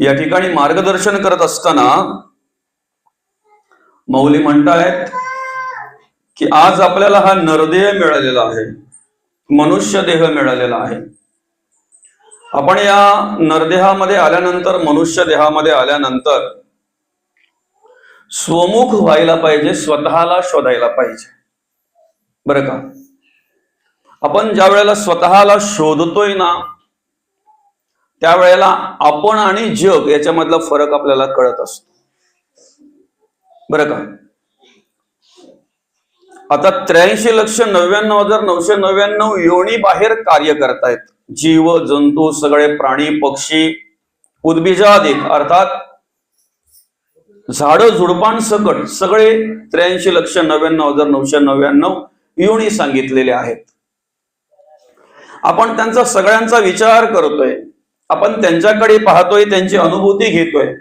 या ठिकाणी मार्गदर्शन करत असताना मौली म्हणतायत की आज आपल्याला हा नरदेह मिळालेला आहे मनुष्य देह मिळालेला आहे. आपण या नरदेहामध्ये आल्यानंतर मनुष्य देहामध्ये आल्यानंतर स्वमुख व्हायला पाहिजे स्वतःला शोधायला पाहिजे. बरं का? आपण ज्या वेळेला स्वतःला शोधतोय ना त्यावेळेला आपण आणि जग याच्यामधला फरक आपल्याला कळत असतो. बरं का? आता त्र्याऐंशी लक्ष नव्याण्णव हजार नऊशे नव्याण्णव योनी बाहेर कार्य करतायत. जीव जंतू सगळे प्राणी पक्षी उद्बीजाधिक अर्थात झाड झुडपांसकट सगळे त्र्याऐंशी लक्ष नव्याण्णव हजार नऊशे नव्याण्णव योनी सांगितलेले आहेत. आपण त्यांचा सगळ्यांचा विचार करतोय. आपण त्यांच्याकडे पाहतोय त्यांची अनुभूती घेतोय.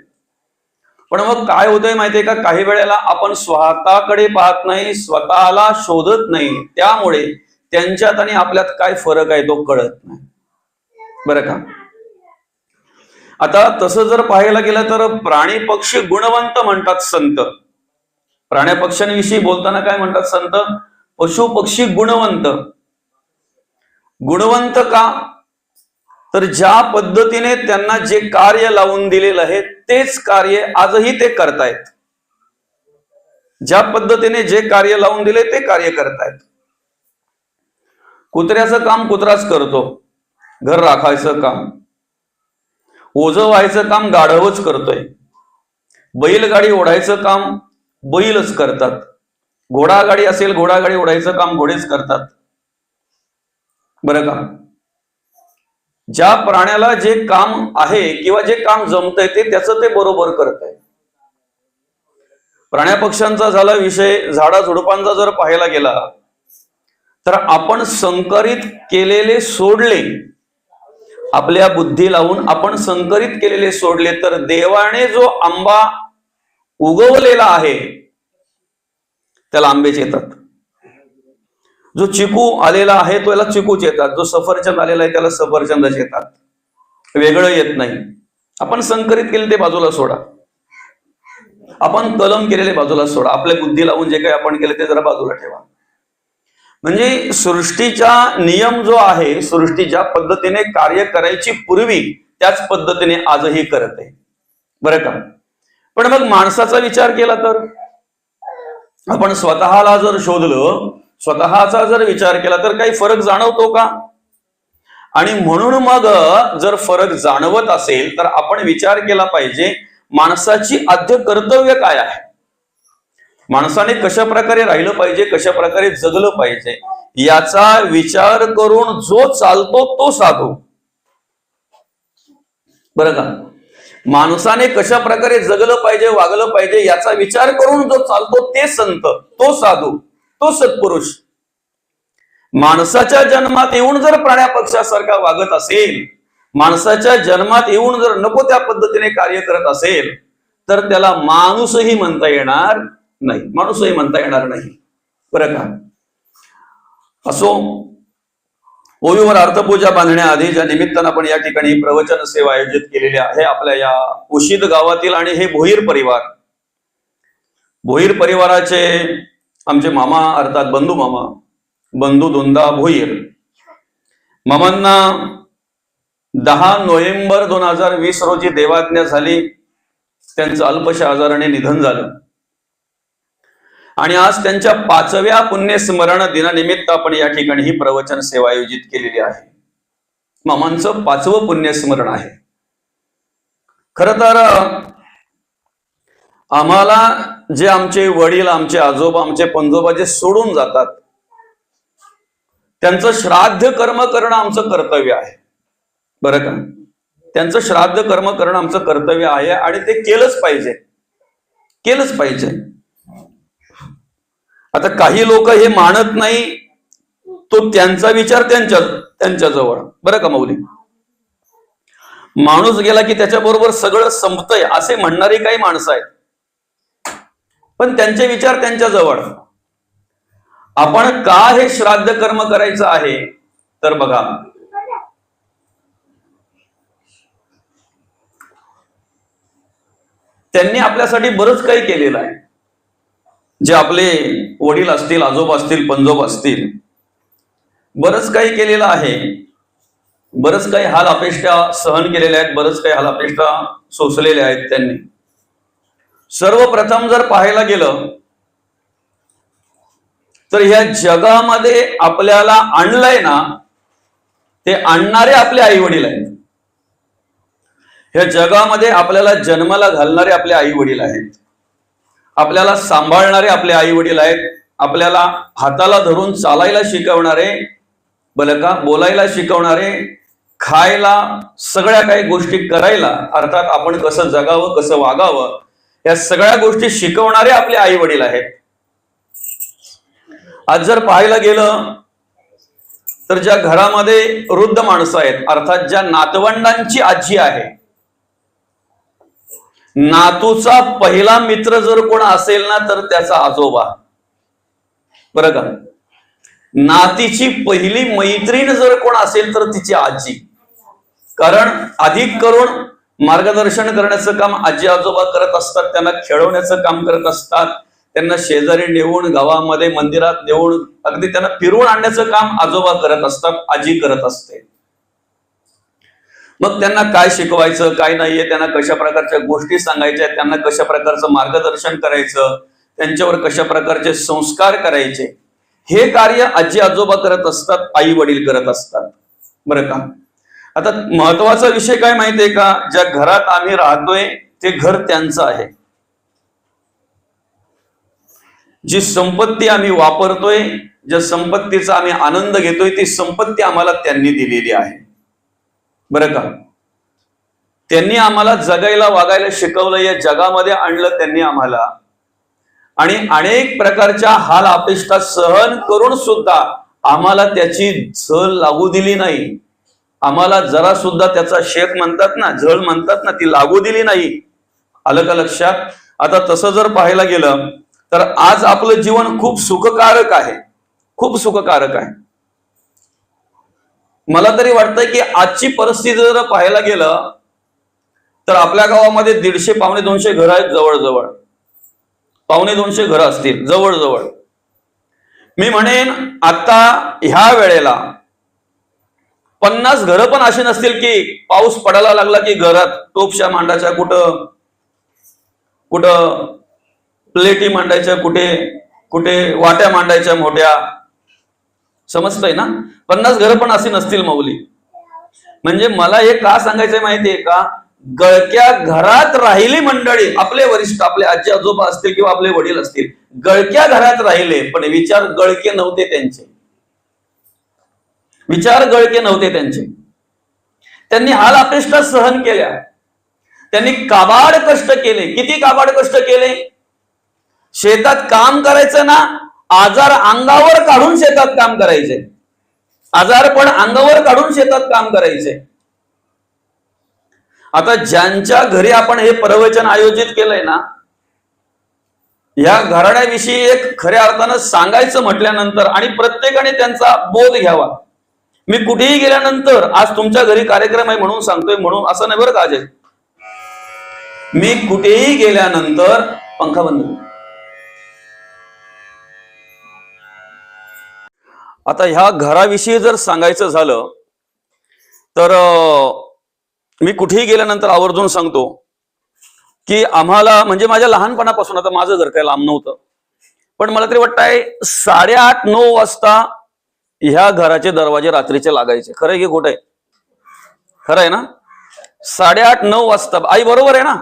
पण मग काय होतंय माहितीये का? काही वेळेला आपण स्वतःकडे पाहत नाही स्वतःला शोधत नाही. त्यामुळे त्यांच्यात आणि आपल्यात काय फरक आहे तो कळत नाही. बरं का? आता तसं जर पाहायला गेलं तर प्राणी पक्षी गुणवंत म्हणतात संत. प्राण्या पक्ष्यांविषयी बोलताना काय म्हणतात संत? पशु पक्षी गुणवंत. गुणवंत का? तर ज्या पद्धतीने त्यांना जे कार्य लावून दिलेलं आहे तेच कार्य आजही ते करतायत. ज्या पद्धतीने जे कार्य लावून दिले ते कार्य करतायत. कुत्र्याचं काम कुत्राच करतो. घर राखायचं काम. ओझ व्हायचं काम गाढवच करतोय. बैलगाडी ओढायचं काम बैलच करतात. घोडागाडी असेल घोडागाडी ओढायचं काम घोडेच करतात. बरं का? ज्या प्राण्याला जे काम आहे किंवा जे काम जमतंय ते त्याचं ते बरोबर करत आहे प्राण्या पक्ष्यांचा झाला विषय झाडा झुडपांचा जर पाहायला गेला तर आपण संकरित केलेले सोडले आपल्या बुद्धी लावून आपण संकरित केलेले सोडले तर देवाने जो आंबा उगवलेला आहे त्याला आंबेच येतात. जो चिकू आलेला आहे तो याला चिकूच येतात. जो सफरचंद आलेला आहे त्याला सफरचंदच येतात. वेगळं येत नाही. आपण संकरित केले ते बाजूला सोडा. आपण कलम केलेले बाजूला सोडा. आपल्या बुद्धी लावून जे काही आपण केले ते जरा बाजूला ठेवा. म्हणजे सृष्टीचा नियम जो आहे सृष्टी ज्या पद्धतीने कार्य करायची पूर्वी त्याच पद्धतीने आजही करत. आहे बरं का? पण मग माणसाचा विचार केला तर? आपण स्वतःला जर शोधलं स्वतःचा जर विचार केला तर काही फरक जाणवतो का? आणि म्हणून मग जर फरक जाणवत असेल तर आपण विचार केला पाहिजे माणसाची आद्य कर्तव्य काय आहे? माणसाने कशा प्रकारे राहिलं पाहिजे कशा प्रकारे जगलं पाहिजे याचा विचार करून जो चालतो तो साधू. बरं का? माणसाने कशा प्रकारे जगलं पाहिजे वागलं पाहिजे याचा विचार करून जो चालतो ते संत तो साधू. तो सत्पुरुष. माणसाच्या जन्मात येऊन जर प्राण्या पक्षासारखा वागत असेल माणसाच्या जन्मात येऊन जर नको त्या पद्धतीने कार्य करत असेल तर त्याला माणूसही म्हणता येणार नाही. माणूसही म्हणता येणार नाही. बरं का? असो ओवीवर अर्थपूजा बांधण्याआधी ज्या निमित्तानं आपण या ठिकाणी प्रवचन सेवा आयोजित केलेली आहे आपल्या या उशीद गावातील आणि हे भोईर परिवार. भोईर परिवाराचे आमचे मामा अर्थात बंधू मामा बंधू दोनदा भोईर. मामांना दहा नोव्हेंबर दोन हजार वीस रोजी देवाज्ञा झाली. त्यांचं अल्पशा आजाराने निधन झालं. आणि आज त्यांच्या पाचव्या पुण्यस्मरण दिनानिमित्त आपण या ठिकाणी ही प्रवचन सेवा आयोजित केलेली आहे. मामांचं पाचवं पुण्यस्मरण आहे. खर तर आम्हाला जे आमचे वडील आमचे आजोबा आमचे पंजोबा जे सोडून जातात त्यांचं श्राद्ध कर्म करणं आमचं कर्तव्य आहे. बरं का? त्यांचं श्राद्ध कर्म करणं आमचं कर्तव्य आहे आणि ते केलंच पाहिजे. केलंच पाहिजे. आता काही लोक हे मानत नाही तो त्यांचा विचार त्यांच्या त्यांच्याजवळ. बरं का मौली? माणूस गेला की त्याच्याबरोबर सगळं संपतंय असे म्हणणारी काही माणसं आहेत. पण त्यांचे विचार त्यांच्या जवळ. आपण का हे श्राद्ध कर्म करायचं आहे? तर बघा. त्यांनी आपल्यासाठी बरंच काही केलेलं आहे. जे आपले वडील असतील आजोबा असतील पंजोब असतील बरंच काही केलेलं आहे. बरंच काही हाल अपेक्षा सहन केलेल्या आहेत बरंच काही हाल अपेक्षा सोसलेल्या आहेत त्यांनी. सर्वप्रथम जर पाहायला गेलं तर ह्या जगामध्ये आपल्याला आणलंय ना ते आणणारे आपले आई वडील आहेत. ह्या जगामध्ये आपल्याला जन्माला घालणारे आपले आई वडील आहेत. आपल्याला सांभाळणारे आपले आई वडील आहेत. आपल्याला हाताला धरून चालायला शिकवणारे बरं का बोलायला शिकवणारे खायला सगळ्या काही गोष्टी करायला अर्थात आपण कसं जगावं कसं वागावं या सगळ्या गोष्टी शिकवणारे आपले आई वडील आहेत. आज जर पाहायला गेलं तर ज्या घरामध्ये वृद्ध माणसं आहेत अर्थात ज्या नातवंडांची आजी आहे नातूचा पहिला मित्र जर कोण असेल ना तर त्याचा आजोबा. बरं का? नातीची पहिली मैत्रीण जर कोण असेल तर तिची आजी. कारण अधिक करून मार्गदर्शन करण्याचं काम आजी आजोबा करत असतात त्यांना खेळवण्याचं काम करत असतात त्यांना शेजारी नेऊन गावामध्ये मंदिरात नेऊन अगदी त्यांना फिरवून आणण्याचं काम आजोबा करत असतात आजी करत असते. मग त्यांना काय शिकवायचं काय नाहीये त्यांना कशा प्रकारच्या गोष्टी सांगायच्या त्यांना कशा प्रकारचं मार्गदर्शन करायचं त्यांच्यावर कशा प्रकारचे संस्कार करायचे हे कार्य आजी आजोबा करत असतात आई वडील करत असतात. बरं का? आता महत्त्वाचा विषय काय माहितीये का? ज्या घरात आम्ही राहतोय ते घर त्यांचं आहे. जी संपत्ती आम्ही वापरतोय ज्या संपत्तीचा आम्ही आनंद घेतोय ती संपत्ती आम्हाला त्यांनी दिलेली आहे. बरं का? त्यांनी आम्हाला जगायला वागायला शिकवलं या जगामध्ये आणलं त्यांनी आम्हाला. आणि अनेक प्रकारच्या हाल अपेष्टा सहन करून सुद्धा आम्हाला त्याची झल लागू दिली नाही. आम्हाला जरा सुद्धा त्याचा शेक म्हणतात ना झळ म्हणतात ना ती लागू दिली नाही. आलं का लक्षात आता तसं जर पाहायला गेलं तर आज आपलं जीवन खूप सुखकारक आहे. खूप सुखकारक आहे. मला तरी वाटतंय की आजची परिस्थिती जर पाहायला गेलं तर आपल्या गावामध्ये दीडशे पावणे दोनशे घर आहेत जवळजवळ. पावणे दोनशे घरं असतील जवळजवळ. मी म्हणेन आता ह्या वेळेला पन्नास घरं पण अशी नसतील की पाऊस पडायला लागला की घरात टोपशा मांडायच्या कुठं कुठं प्लेटी मांडायच्या कुठे कुठे वाट्या मांडायच्या मोठ्या. समजतंय ना? पन्नास घरं पण अशी नसतील मौली म्हणजे मला हे का सांगायचंय माहितीये का? गळक्या घरात राहिली मंडळी आपले वरिष्ठ आपले आजी आजोबा असतील किंवा आपले वडील असतील गळक्या घरात राहिले पण विचार गळके नव्हते त्यांचे. विचार गळके नव्हते त्यांचे. त्यांनी हाल अपेष्टा सहन केल्या. त्यांनी काबाड कष्ट केले. किती काबाड कष्ट केले? शेतात काम करायचं ना आजार अंगावर काढून शेतात काम करायचे. आजार पण अंगावर काढून शेतात काम करायचे. आता ज्यांच्या घरी आपण हे प्रवचन आयोजित केलंय ना या घराण्याविषयी एक खऱ्या अर्थानं सांगायचं म्हटल्यानंतर आणि प्रत्येकाने त्यांचा बोध घ्यावा. मी कुठेही गेल्यानंतर आज तुमच्या घरी कार्यक्रम आहे म्हणून सांगतोय म्हणून असं नाही बरं का अजय? मी कुठेही गेल्यानंतर पंखा बंद आता ह्या घराविषयी जर सांगायचं झालं तर मी कुठेही गेल्यानंतर आवर्जून सांगतो की आम्हाला म्हणजे माझ्या लहानपणापासून आता माझं घर काय लांब नव्हतं पण मला तरी वाटतंय साडेआठ नऊ वाजता ह्या घराचे दरवाजे रात्रीचे लागायचे. खरं आहे की खोटं आहे खरं आहे ना? साडेआठ नऊ वाजता आई बरोबर आहे ना?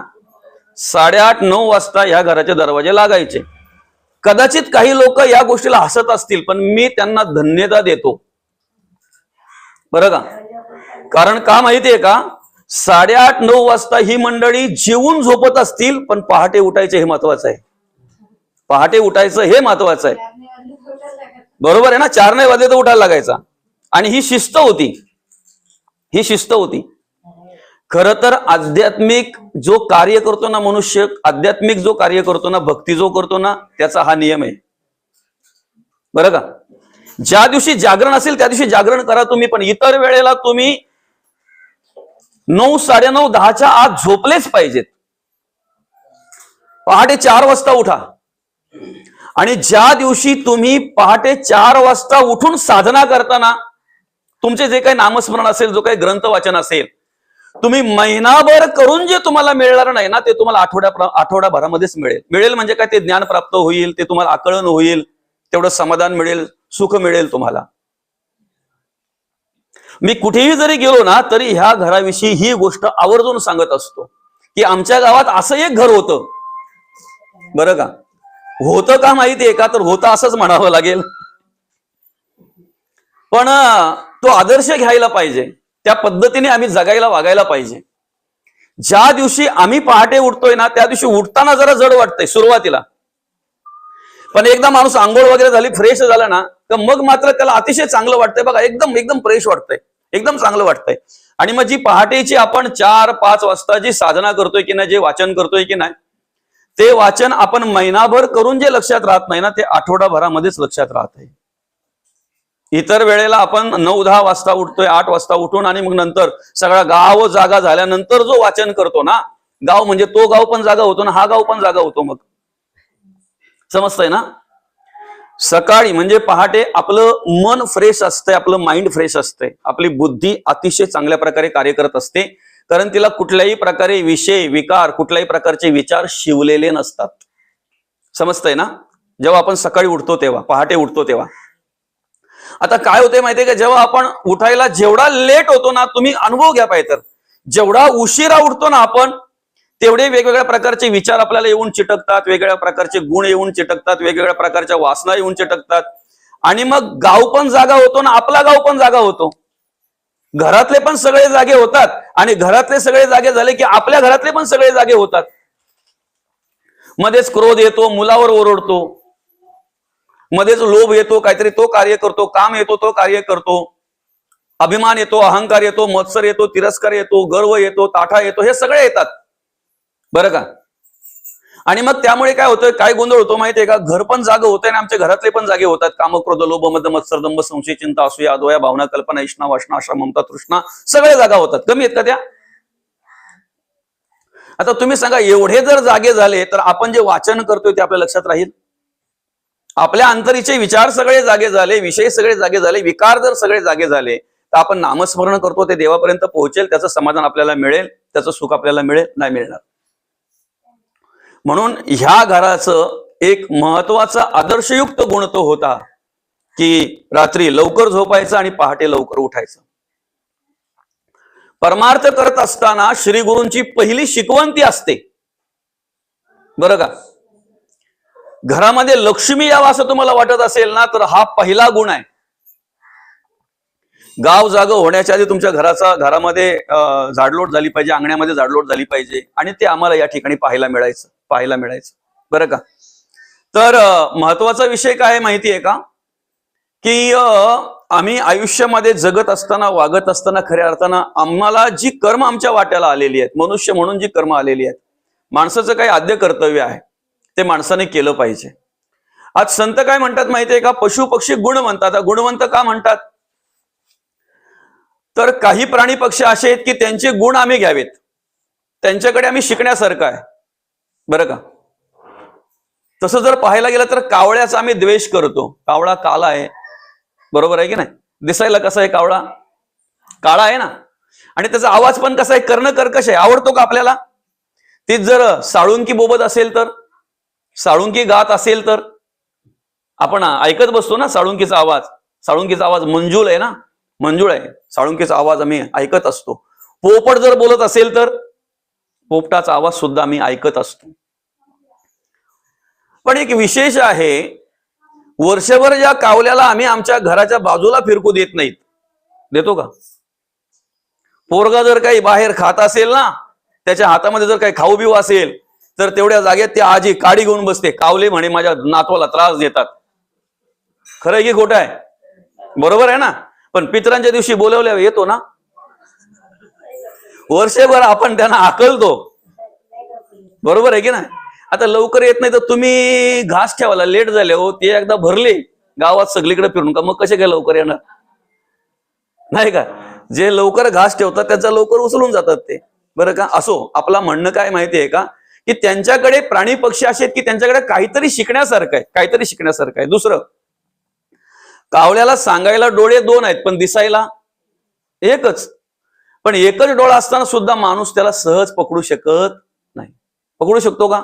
साडेआठ नऊ वाजता ह्या घराचे दरवाजे लागायचे. कदाचित काही लोक या गोष्टीला हसत असतील पण मी त्यांना धन्यता देतो. बरं का? कारण का माहितीये का? साडेआठ नऊ वाजता ही मंडळी जेवून झोपत असतील पण पहाटे उठायचे हे महत्वाचं आहे. पहाटे उठायचं हे महत्वाचं आहे. बरोबर आहे ना? चार नाही वाजले तर उठायला लागायचा. आणि ही शिस्त होती. ही शिस्त होती. खर तर आध्यात्मिक जो कार्य करतो ना मनुष्य आध्यात्मिक जो कार्य करतो ना भक्ती जो करतो ना त्याचा हा नियम आहे. बरं का? ज्या दिवशी जागरण असेल त्या दिवशी जागरण करा तुम्ही पण इतर वेळेला तुम्ही नऊ साडेनऊ दहाच्या आत झोपलेच पाहिजेत. पहाटे चार वाजता उठा. आणि ज्या दिवशी तुम्ही पहाटे चार वाजता उठून साधना करताना तुमचे जे काही नामस्मरण असेल जो काही ग्रंथ वाचन असेल तुम्ही महिनाभर करून जे तुम्हाला मिळणार नाही ना ते तुम्हाला आठवड्या आठवड्याभरामध्येच मिळेल. मिळेल म्हणजे काय? ते ज्ञान प्राप्त होईल ते तुम्हाला आकलन होईल तेवढं समाधान मिळेल सुख मिळेल तुम्हाला. मी कुठेही जरी गेलो ना तरी ह्या घराविषयी ही गोष्ट आवर्जून सांगत असतो की आमच्या गावात असं एक घर होतं. बरं का? होतं का माहितीये का? तर होतं असंच म्हणावं लागेल. पण तो आदर्श घ्यायला पाहिजे. त्या पद्धतीने आम्ही जगायला वागायला पाहिजे. ज्या दिवशी आम्ही पहाटे उठतोय ना त्या दिवशी उठताना जरा जड वाटतंय सुरुवातीला. पण एकदा माणूस आंघोळ वगैरे झाली फ्रेश झाला ना तर मग मात्र त्याला अतिशय चांगलं वाटतंय. बघा एकदम एकदम फ्रेश वाटतंय. एकदम चांगलं वाटतंय. आणि मग जी पहाटेची आपण चार पाच वाजता जी साधना करतोय की नाही जे वाचन करतोय की नाही ते वाचन आपण महिनाभर करून जे लक्षात राहत नाही ना ते आठवडाभरामध्येच लक्षात राहत आहे इतर वेळेला आपण नऊ दहा वाजता उठतोय आठ वाजता उठून आणि मग नंतर सगळा गाव जागा झाल्यानंतर जो वाचन करतो ना गाव म्हणजे तो गाव पण जागा होतो ना हा गाव पण जागा होतो मग. समजतंय ना? सकाळी म्हणजे पहाटे आपलं मन फ्रेश असतंय आपलं माइंड फ्रेश असतंय. आपली बुद्धी अतिशय चांगल्या प्रकारे कार्य करत असते. कारण तिला कुठल्याही प्रकारे विषय विकार कुठल्याही प्रकारचे विचार शिवलेले नसतात. समजतंय ना? जेव्हा आपण सकाळी उठतो तेव्हा पहाटे उठतो तेव्हा. आता काय होते माहितीये का? जेव्हा आपण उठायला जेवढा लेट होतो ना तुम्ही अनुभव घ्या पाहिजे तर. जेवढा उशिरा उठतो ना आपण तेवढे वेगवेगळ्या प्रकारचे विचार आपल्याला येऊन चिटकतात वेगवेगळ्या प्रकारचे गुण येऊन चिटकतात वेगवेगळ्या प्रकारच्या वासना येऊन चिटकतात. आणि मग गाव पण जागा होतो ना आपला गाव पण जागा होतो. घरातले पण सगळे जागे होतात आणि घरातले सगळे जागे झाले की आपल्या घरातले पण सगळे जागे होतात. मध्येच क्रोध येतो मुलावर ओरडतो. मध्येच लोभ येतो काहीतरी तो कार्य करतो काम येतो तो कार्य करतो. अभिमान येतो अहंकार येतो मत्सर येतो तिरस्कार येतो गर्व येतो ताठा येतो हे सगळे येतात. बरं का? आणि मग त्यामुळे काय होतं काय गोंधळ होतो माहितीये का? घर पण जागा होतंय आणि आमच्या घरातले पण जागे होतात. कामक्रोध लोभमत लोभ मद संशय चिंता असूया अद्वया भावना कल्पना इष्णा वासना आशा ममता तृष्णा सगळे जागा होतात. कमी आहेत का त्या? आता तुम्ही सांगा एवढे जर जागे झाले तर आपण जे वाचन करतोय ते आपल्या लक्षात राहील? आपल्या अंतरीचे विचार सगळे जागे झाले विषय सगळे जागे झाले विकार जर सगळे जागे झाले तर आपण नामस्मरण करतो ते देवापर्यंत पोहोचेल त्याचं समाधान आपल्याला मिळेल त्याचं सुख आपल्याला मिळेल नाही मिळणार. म्हणून ह्या घराचं एक महत्त्वाचा आदर्शयुक्त गुण तो होता की रात्री लवकर झोपायचं आणि पहाटे लवकर उठायचं. परमार्थ करत असताना श्री गुरूंची पहिली शिकवण ती असते. बरं का? घरामध्ये लक्ष्मी यावं असं तुम्हाला वाटत असेल ना तर हा पहिला गुण आहे. गाव जाग होण्याच्या आधी तुमच्या घराचा घरामध्ये झाडलोट झाली पाहिजे अंगण्यामध्ये झाडलोट झाली पाहिजे आणि ते आम्हाला या ठिकाणी पाहायला मिळायचं पाहायला मिळायचं. बरं का? तर महत्त्वाचा विषय काय माहिती आहे का? की आम्ही आयुष्यामध्ये जगत असताना वागत असताना खऱ्या अर्थानं आम्हाला जी कर्म आमच्या वाट्याला आलेली आहेत मनुष्य म्हणून जी कर्म आलेली आहेत माणसाचं काही आद्य कर्तव्य आहे ते माणसाने केलं पाहिजे. आज संत काय म्हणतात माहितीये का? पशु पक्षी गुण म्हणतात. आता गुणवंत का म्हणतात? तर काही प्राणी पक्षी असे आहेत की त्यांचे गुण आम्ही घ्यावेत. त्यांच्याकडे आम्ही शिकण्यासारखं आहे. बरं का? तसं जर पाहायला गेलं तर कावळ्याचा आम्ही द्वेष करतो. कावळा काला आहे. बरोबर आहे की नाही? दिसायला कसा आहे कावळा? काळा आहे ना? आणि त्याचा आवाज पण कसा आहे? कर्ण कर्कश आहे. आवडतो का आपल्याला? तीच जर साळुंकी बोबत असेल तर साळुंकी गात असेल तर आपण ऐकत बसतो ना साळुंकीचा आवाज? साळुंकीचा आवाज मंजूल आहे ना? मंजूळ आहे. साळुंकीचा आवाज आम्ही ऐकत असतो. पोपट जर बोलत असेल तर पोपटाचा आवाज सुद्धा आम्ही ऐकत असतो. पण एक विशेष आहे वर्षभर या कावल्याला आम्ही आमच्या घराच्या बाजूला फिरकू देत नाहीत. देतो का? पोरगा जर काही बाहेर खात असेल ना त्याच्या हातामध्ये जर काही खाऊ बिऊ असेल तर तेवढ्या जागेत ते आजी काडी घेऊन बसते. कावले म्हणे माझ्या नातवाला त्रास देतात. खरं की खोटं आहे? बरोबर आहे ना? पण पितरांच्या दिवशी बोलवल्या येतो ना? वर्षभर आपण त्यांना आकलतो. बरोबर आहे की नाही? आता लवकर येत नाही तर तुम्ही घास ठेवायला लेट झाले हो ते एकदा भरले गावात सगळीकडे फिरून का? मग कसे काय लवकर येणार? नाही का? जे लवकर घास ठेवतात त्याचा लवकर उचलून जातात ते. बरं का? असो आपला म्हणणं काय माहिती आहे का? की त्यांच्याकडे प्राणी पक्षी असे आहेत की त्यांच्याकडे काहीतरी शिकण्यासारखं आहे. काहीतरी शिकण्यासारखं आहे. दुसरं कावळ्याला सांगायला डोळे दोन आहेत पण दिसायला एकच. पण एकच डोळा असताना सुद्धा माणूस त्याला सहज पकडू शकत नाही. पकडू शकतो का?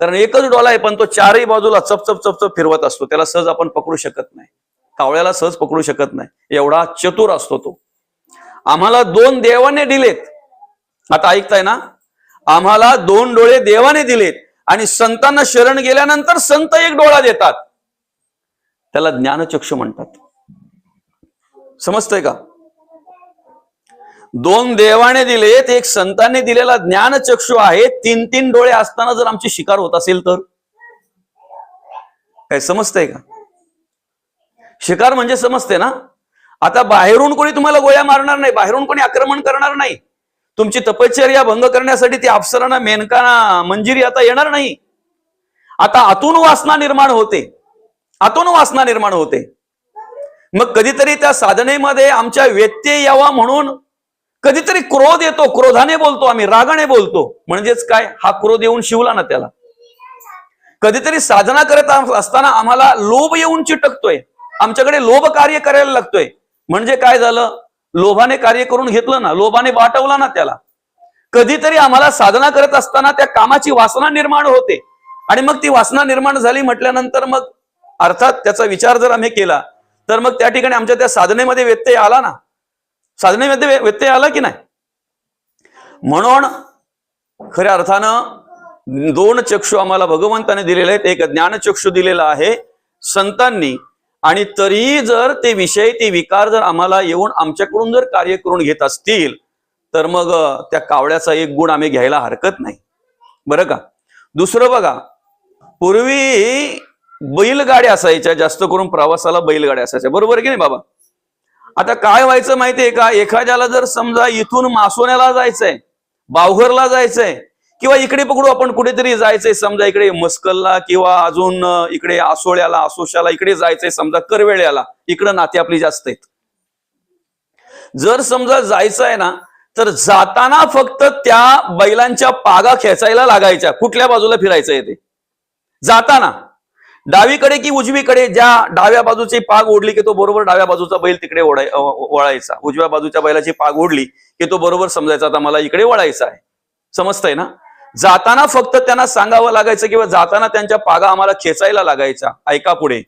कारण एकच डोळा आहे पण तो चारही बाजूला चपचप चपचप फिरवत असतो. त्याला सहज आपण पकडू शकत नाही. कावळ्याला सहज पकडू शकत नाही. एवढा चतुर असतो तो. आम्हाला दोन देवाने दिलेत. आता ऐकताय ना? आम्हाला दोन डोळे देवाने दिलेत. आणि संतांना शरण गेल्यानंतर संत एक डोळा देतात. त्याला ज्ञानचक्षु म्हणतात. समजतंय का? दोन देवाने दिलेत एक संतांनी दिलेला ज्ञानचक्षु आहे तीन तीन डोळे असताना जर आमची शिकार होत असेल तर? काय समजतंय का? शिकार म्हणजे समजते ना? आता बाहेरून कोणी तुम्हाला गोळ्या मारणार नाही बाहेरून कोणी आक्रमण करणार नाही. तुमची तपश्चर्या भंग करण्यासाठी ती अप्सरांना मेनकाना मंजिरी आता येणार नाही. आता आतून वासना निर्माण होते. हातून वासना निर्माण होते. मग कधीतरी त्या साधनेमध्ये आमच्या व्यत्यय यावा म्हणून कधीतरी क्रोध येतो क्रोधाने बोलतो आम्ही रागाने बोलतो. म्हणजेच काय? हा क्रोध येऊन शिवला ना त्याला. कधीतरी साधना करत असताना आम्हाला लोभ येऊन चिटकतोय. आमच्याकडे लोभ कार्य करायला लागतोय. म्हणजे काय झालं? लोभाने कार्य करून घेतलं ना लोभाने वाटवला ना त्याला. कधीतरी आम्हाला साधना करत असताना त्या कामाची वासना निर्माण होते. आणि मग ती वासना निर्माण झाली म्हटल्यानंतर मग अर्थात त्याचा विचार जर आम्ही केला तर मग त्या ठिकाणी आमच्या त्या साधनेमध्ये व्यत्यय आला ना? साधनेमध्ये व्यत्यय आला की नाही? म्हणून खऱ्या अर्थानं दोन चक्षु आम्हाला भगवंताने दिलेले आहेत. एक ज्ञानचक्षु दिलेला आहे संतांनी. आणि तरीही जर ते विषय ते विकार जर आम्हाला येऊन आमच्याकडून जर कार्य करून घेत असतील तर मग त्या कावड्याचा एक गुण आम्ही घ्यायला हरकत नाही. बरं का? दुसरं बघा पूर्वी बैलगाड्या असायच्या जास्त करून प्रवासाला बैलगाड्या असायच्या. बरोबर की नाही बाबा? आता काय व्हायचं माहितीये का? एखाद्याला जर समजा इथून मासोण्याला जायचंय बावघरला जायचंय किंवा इकडे पकडू आपण कुठेतरी जायचंय समजा इकडे मस्कलला किंवा अजून इकडे आसोळ्याला आसोशाला इकडे जायचंय समजा करवेळ्याला इकडं नाते आपली जास्त आहेत. जर समजा जायचं आहे ना तर जाताना फक्त त्या बैलांच्या पागा खेचायला लागायच्या. कुठल्या बाजूला फिरायचं आहे ते? जाताना. डावीकडे की उजवीकडे? ज्या डाव्या बाजूची पाग ओढली की तो बरोबर डाव्या बाजूचा बैल तिकडे ओढाय वळायचा. उजव्या बाजूच्या बैलाची पाग ओढली की तो बरोबर समजायचा आता मला इकडे वळायचा आहे. समजतंय ना? जाताना फक्त त्यांना सांगावं लागायचं किंवा जाताना त्यांच्या पागा आम्हाला खेचायला लागायच्या ऐका पुढे.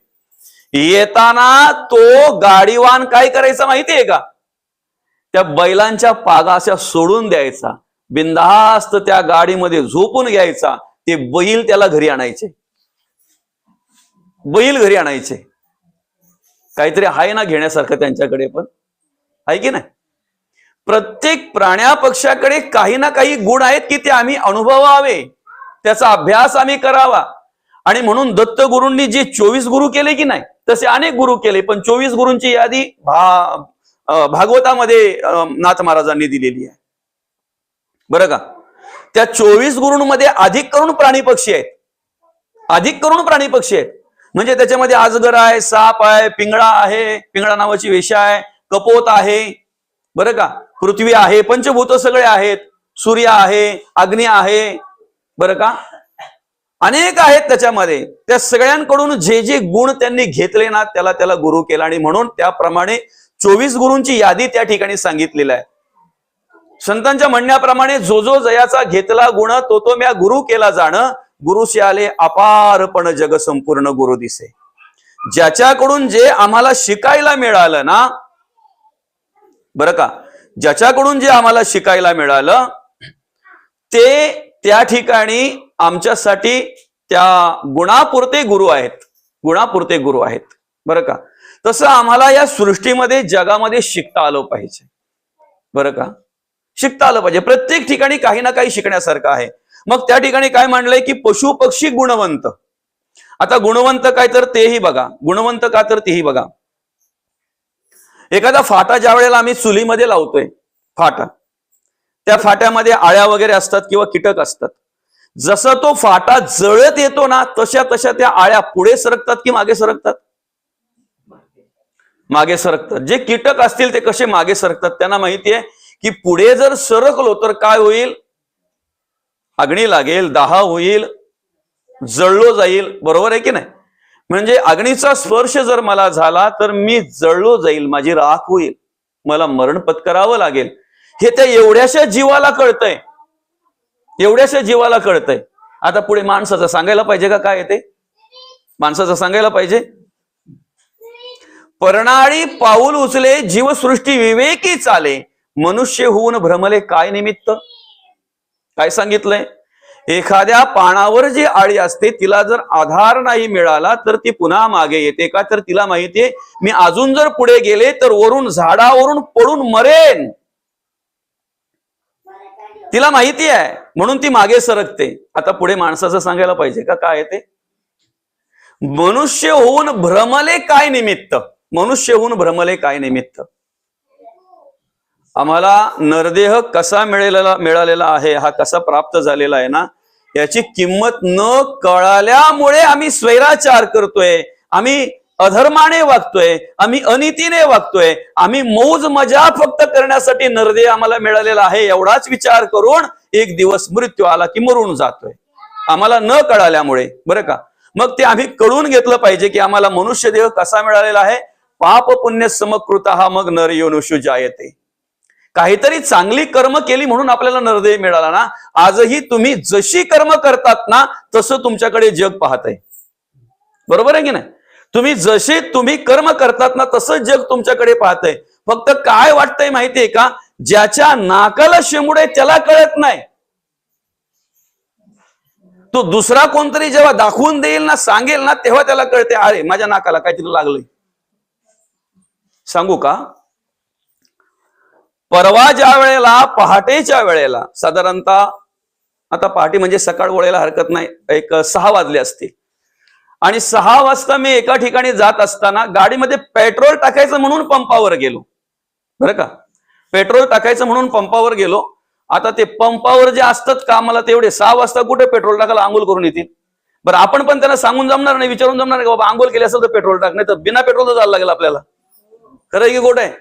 येताना तो गाडीवान काय करायचा माहितीये का? त्या बैलांच्या पागा अशा सोडून द्यायचा. बिनधास्त त्या गाडीमध्ये झोपून घ्यायचा. ते बैल त्याला घरी आणायचे. बैल घरी आणायचे. काहीतरी आहे ना घेण्यासारखं त्यांच्याकडे पण. आहे की नाही? प्रत्येक प्राण्या पक्षाकडे काही ना काही गुण आहेत की ते आम्ही अनुभवावे. त्याचा अभ्यास आम्ही करावा. आणि म्हणून दत्त गुरूंनी जे चोवीस गुरु केले की नाही तसे अनेक गुरु केले पण चोवीस गुरूंची यादी भा भागवतामध्ये नाथ महाराजांनी दिलेली आहे. बरं का? त्या चोवीस गुरूंमध्ये अधिक करून प्राणी पक्षी आहेत. अधिक करून प्राणी पक्षी आहेत. म्हणजे त्याच्यामध्ये आजगर आहे साप आहे पिंगळा आहे पिंगळा नावाची वेशा आहे कपोत आहे बरं का? पृथ्वी आहे पंचभूत सगळे आहेत सूर्य आहे अग्नी आहे बरं का? अनेक आहेत त्याच्यामध्ये. त्या सगळ्यांकडून जे जे गुण त्यांनी घेतले ना त्याला त्याला गुरु केला. आणि म्हणून त्याप्रमाणे चोवीस गुरूंची यादी त्या ठिकाणी सांगितलेली आहे. संतांच्या म्हणण्याप्रमाणे जो जो जयाचा घेतला गुण तो तो म्या गुरु केला जाणं गुरुशी आले अपारपण जग संपूर्ण गुरु दिसे. ज्याच्याकडून जे आम्हाला शिकायला मिळालं ना बरं का? ज्याच्याकडून जे आम्हाला शिकायला मिळालं ते त्या ठिकाणी आमच्यासाठी त्या गुणापुरते गुरु आहेत. गुणापुरते गुरु आहेत. बरं का? तसं आम्हाला या सृष्टीमध्ये जगामध्ये शिकता आलं पाहिजे. बरं का? शिकता आलं पाहिजे. प्रत्येक ठिकाणी काही ना काही शिकण्यासारखं आहे. मग त्या ठिकाणी काय मांडलंय की पशु पक्षी गुणवंत. आता गुणवंत काय तर तेही बघा. गुणवंत का तर तेही बघा. एखादा फाटा ज्या वेळेला आम्ही चुलीमध्ये लावतोय फाटा त्या फाट्यामध्ये आळ्या वगैरे असतात किंवा कीटक असतात. जसं तो फाटा जळत येतो ना तशा तशा त्या आळ्या पुढे सरकतात की मागे सरकतात? मागे सरकतात. जे कीटक असतील ते कसे मागे सरकतात? त्यांना माहिती आहे की पुढे जर सरकलो तर काय होईल? अग्नी लागेल दाहा होईल जळलो जाईल बरोबर आहे की नाही? म्हणजे अग्नीचा स्पर्श जर मला झाला तर मी जळलो जाईल माझी राख होईल मला मरण पत्करावं लागेल. हे त्या एवढ्याशा जीवाला कळतंय. एवढ्याशा जीवाला कळतंय. आता पुढे माणसाचं सांगायला पाहिजे का? काय येते माणसाचं सांगायला पाहिजे? परणाळी पाऊल उचले जीवसृष्टी विवेकी चाले. मनुष्य होऊन भ्रमले काय निमित्त? काय सांगितलंय? एखाद्या पानावर जी आळी असते तिला जर आधार नाही मिळाला तर ती पुन्हा मागे येते का? तर तिला माहितीये मी अजून जर पुढे गेले तर वरून झाडावरून पडून मरेन. तिला माहिती आहे म्हणून ती मागे सरकते. आता पुढे माणसाचं सांगायला पाहिजे का? काय ते? मनुष्य होऊन भ्रमले काय निमित्त? मनुष्य होऊन भ्रमले काय निमित्त? आम्हाला नरदेह कसा मिळालेला मिळालेला आहे हा कसा प्राप्त झालेला आहे ना याची किंमत न कळाल्यामुळे आम्ही स्वैराचार करतोय आम्ही अधर्माने वागतोय आम्ही अनितीने वागतोय आम्ही मौज मजा फक्त करण्यासाठी नरदेह आम्हाला मिळालेला आहे एवढाच विचार करून एक दिवस मृत्यू आला की मरून जातोय. आम्हाला न कळाल्यामुळे बरं का? मग ते आम्ही कळून घेतलं पाहिजे की आम्हाला मनुष्य देह कसा मिळालेला आहे पाप पुण्य समकृत हा मग नर योनुषु जायते. काहीतरी चांगली कर्म केली म्हणून आपल्याला नरदेय मिळाला ना आजही तुम्ही जशी कर्म करतात ना तसं तुमच्याकडे जग पाहत आहे बरोबर आहे की नाही? तुम्ही जसे तुम्ही कर्म करतात ना तसं जग तुमच्याकडे पाहतंय. फक्त काय वाटतंय माहितीये का? ज्याच्या नाकाला शेंबुड त्याला कळत नाही. तो दुसरा कोणतरी जेव्हा दाखवून देईल ना सांगेल ना तेव्हा त्याला कळते अरे माझ्या नाकाला काहीतरी लागलंय? सांगू का? परवा ज्या वेळेला पहाटेच्या वेळेला साधारणतः आता पहाटे म्हणजे सकाळ वळायला हरकत नाही एक सहा वाजले असतील. आणि सहा वाजता मी एका ठिकाणी जात असताना गाडीमध्ये पेट्रोल टाकायचं म्हणून पंपावर गेलो. बरं का? पेट्रोल टाकायचं म्हणून पंपावर गेलो. आता ते पंपावर जे असतात कामाला तेवढे सहा वाजता कुठे पेट्रोल टाकायला आंघोळ करून येतील? बरं आपण पण त्यांना सांगून जमणार नाही विचारून जमणार नाही का बाबा आंघोळ केली असेल तर पेट्रोल टाक नाही तर बिना पेट्रोलचं जायला लागेल आपल्याला. खरं की गोट आहे?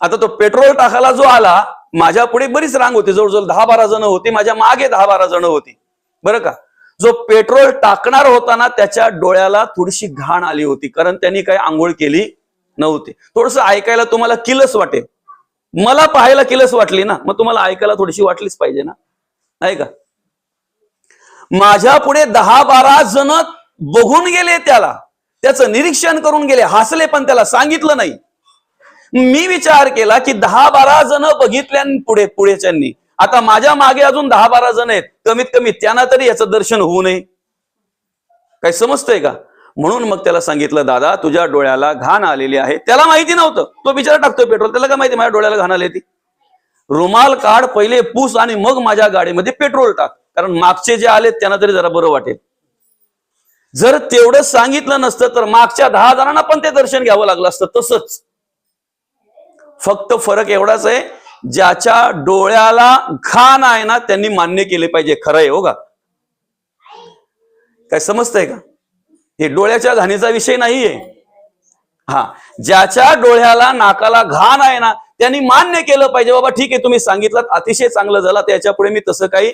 आता तो पेट्रोल टाकायला जो आला माझ्या पुढे बरीच रांग होती. जवळजवळ दहा बारा जण होती माझ्या मागे दहा बारा जण होती. बरं का? जो पेट्रोल टाकणार होता ना त्याच्या डोळ्याला थोडीशी घाण आली होती कारण त्यांनी काही आंघोळ केली नव्हती. थोडस ऐकायला तुम्हाला किलस वाटेल. मला पाहायला किलस वाटली ना मग तुम्हाला ऐकायला थोडीशी वाटलीच पाहिजे ना? नाही का? माझ्या पुढे दहा बारा जण बघून गेले त्याला. त्याचं निरीक्षण करून गेले हसले पण त्याला सांगितलं नाही. मी विचार केला की दहा बारा जण बघितल्या पुढे पुढेच्यांनी. आता माझ्या मागे अजून दहा बारा जण आहेत. कमीत कमी त्यांना तरी याचं दर्शन होऊ नये. काही समजतंय का? म्हणून मग त्याला सांगितलं दादा तुझ्या डोळ्याला घाण आलेली आहे. त्याला माहिती नव्हतं. तो बिचारा टाकतोय पेट्रोल. त्याला काय माहिती माझ्या डोळ्याला घाण आली ती रुमाल काढ पहिले पूस आणि मग माझ्या गाडीमध्ये पेट्रोल टाक. कारण मागचे जे आले त्यांना तरी जरा बरं वाटेल. जर तेवढं सांगितलं नसतं तर मागच्या दहा जणांना पण ते दर्शन घ्यावं लागलं असतं तसंच. फक्त फरक एवढाच आहे ज्याच्या डोळ्याला घाण आहे ना त्यांनी मान्य केले पाहिजे. खरं आहे हो का? काय समजतंय का? हे डोळ्याच्या घाणीचा विषय नाहीये. हा ज्याच्या डोळ्याला नाकाला घाण आहे ना त्यांनी मान्य केलं पाहिजे. बाबा ठीक आहे तुम्ही सांगितलं अतिशय चांगलं झालं त्याच्या पुढे मी तसं काही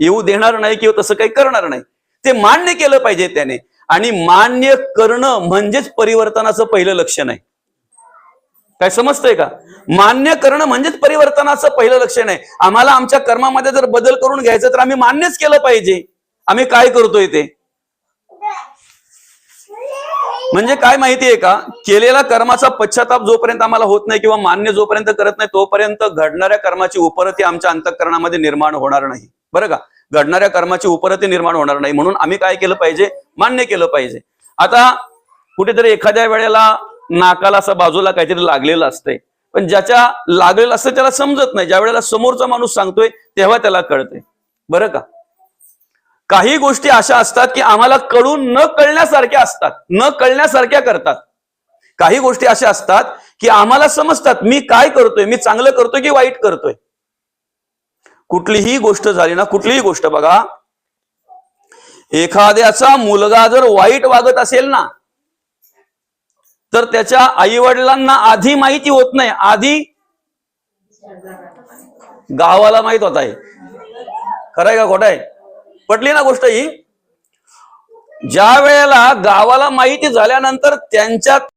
येऊ देणार नाही किंवा तसं काही करणार नाही. ते मान्य केलं पाहिजे त्याने. आणि मान्य करणं म्हणजेच परिवर्तनाचं पहिलं लक्षण आहे. काय समजतंय का? मान्य करणं म्हणजेच परिवर्तनाचं पहिलं लक्षण आहे. आम्हाला आमच्या कर्मामध्ये जर बदल करून घ्यायचं तर आम्ही मान्यच केलं पाहिजे. आम्ही काय करतोय ते? म्हणजे काय माहिती आहे का? केलेला कर्माचा पश्चाताप जोपर्यंत आम्हाला होत नाही किंवा मान्य जोपर्यंत करत नाही तोपर्यंत घडणाऱ्या कर्माची उपरती आमच्या अंतःकरणामध्ये निर्माण होणार नाही. बरं का? घडणाऱ्या कर्माची उपरती निर्माण होणार नाही. म्हणून आम्ही काय केलं पाहिजे? मान्य केलं पाहिजे. आता कुठेतरी एखाद्या वेळेला नाकाला असं बाजूला काहीतरी लागलेलं असतंय. पण ज्याच्या लागलेलं असतं त्याला समजत नाही. ज्या वेळेला समोरचा माणूस सांगतोय तेव्हा त्याला कळतंय. बरं का? काही गोष्टी अशा असतात की आम्हाला कळून न कळण्यासारख्या असतात. न कळण्यासारख्या करतात. काही गोष्टी अशा असतात की आम्हाला समजतात मी काय करतोय? मी चांगलं करतोय की वाईट करतोय? कुठलीही गोष्ट झाली ना कुठलीही गोष्ट बघा एखाद्याचा मुलगा जर वाईट वागत असेल ना तर त्याच्या आई वडिलांना आधी माहिती होत नाही. आधी गावाला माहीत होत आहे. खरं आहे का खोटाय आहे? पटली ना गोष्ट ही? ज्या वेळेला गावाला माहिती झाल्यानंतर त्यांच्या